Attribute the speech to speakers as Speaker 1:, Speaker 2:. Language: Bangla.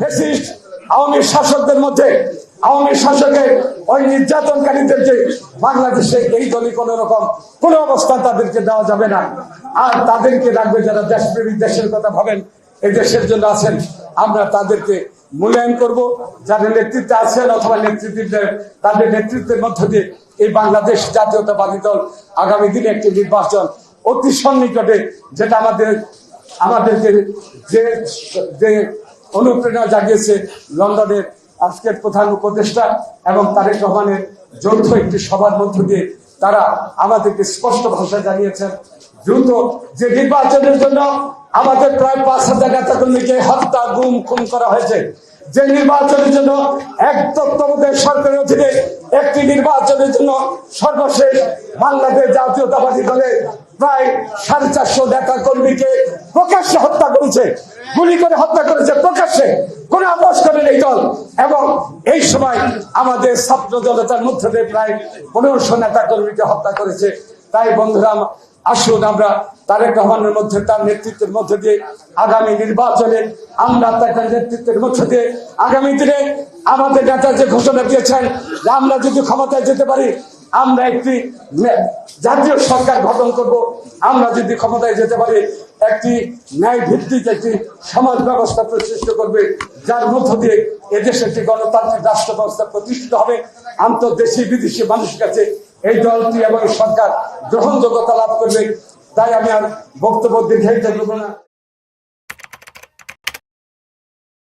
Speaker 1: ফেসিস্ট আওয়ামী শাসকদের মধ্যে, আওয়ামী শাসকের ওই নির্যাতনকারীদের যে বাংলাদেশে এই দলই কোন রকম, কোন অবস্থান তাদেরকে দেওয়া যাবে না। আর তাদেরকে রাখবে যারা দেশপ্রেমিক দেশের কথা ভাবেন, এই দেশের জন্য আছেন। আমরা তাদেরকে মূল্যায়ন করব। যারা নেতৃত্বে আছেন অথবা নেতৃত্বের তাদের নেতৃত্বের মধ্য দিয়ে এই বাংলাদেশ জাতীয়তাবাদী দল আগামী দিনে একটি নির্বাচন অতি সন্নিকটে, যেটা আমাদের আমাদেরকে যে যে অনুপ্রেরণা জাগিয়েছে লন্ডনের আজকের প্রধান উপদেষ্টা এবং তারেক রহমানের যৌথ একটি সভার মধ্য দিয়ে তারা আমাদেরকে স্পষ্ট ভাষায় জানিয়েছেন, দ্রুত যে নির্বাচনের জন্য আমাদের প্রায় পাঁচ হাজার নেতা কর্মীকে হত্যা, গুম, খুন করা হয়েছে, যে নির্বাচনের জন্য এক তত্ত্বাবধায়ক সরকারের অধীনে একটি নির্বাচনের জন্য সর্বশেষ বাংলাদেশ জাতীয়তাবাদী দলের প্রায় সাড়ে চারশো নেতা কর্মীকে প্রকাশ্যে হত্যা করেছে, গুলি করে হত্যা করেছে প্রকাশ্যে কোন আপোষ করেন এই দল। এবং এই সময় আমাদের ছাত্র জনতার মধ্যে প্রায় পনেরোশো নেতা কর্মীকে হত্যা করেছে। তাই বন্ধুরা, আসুন আমরা তারেক রহমানের মধ্যে, তার নেতৃত্বের মধ্যে দিয়ে আগামী নির্বাচনে আমরা তার নেতৃত্বের মধ্যে দিয়ে আগামী দিনে আমাদের নেতা যে ঘোষণা দিয়েছেন, আমরা যদি ক্ষমতায় যেতে পারি আমরা একটি জাতীয় সরকার গঠন করব। আমরা যদি ক্ষমতায় যেতে পারি, একটি ন্যায় ভিত্তিক একটি সমাজ ব্যবস্থা প্রতিষ্ঠিত করবে, যার মধ্য দিয়ে এদেশে একটি গণতান্ত্রিক রাষ্ট্র ব্যবস্থা প্রতিষ্ঠিত হবে। আন্তর্দেশি বিদেশি মানুষের কাছে এই দলটি এবং সরকার গ্রহণযোগ্যতা লাভ করবে। তাই আমি আর বক্তব্য দীর্ঘায়িত করব না।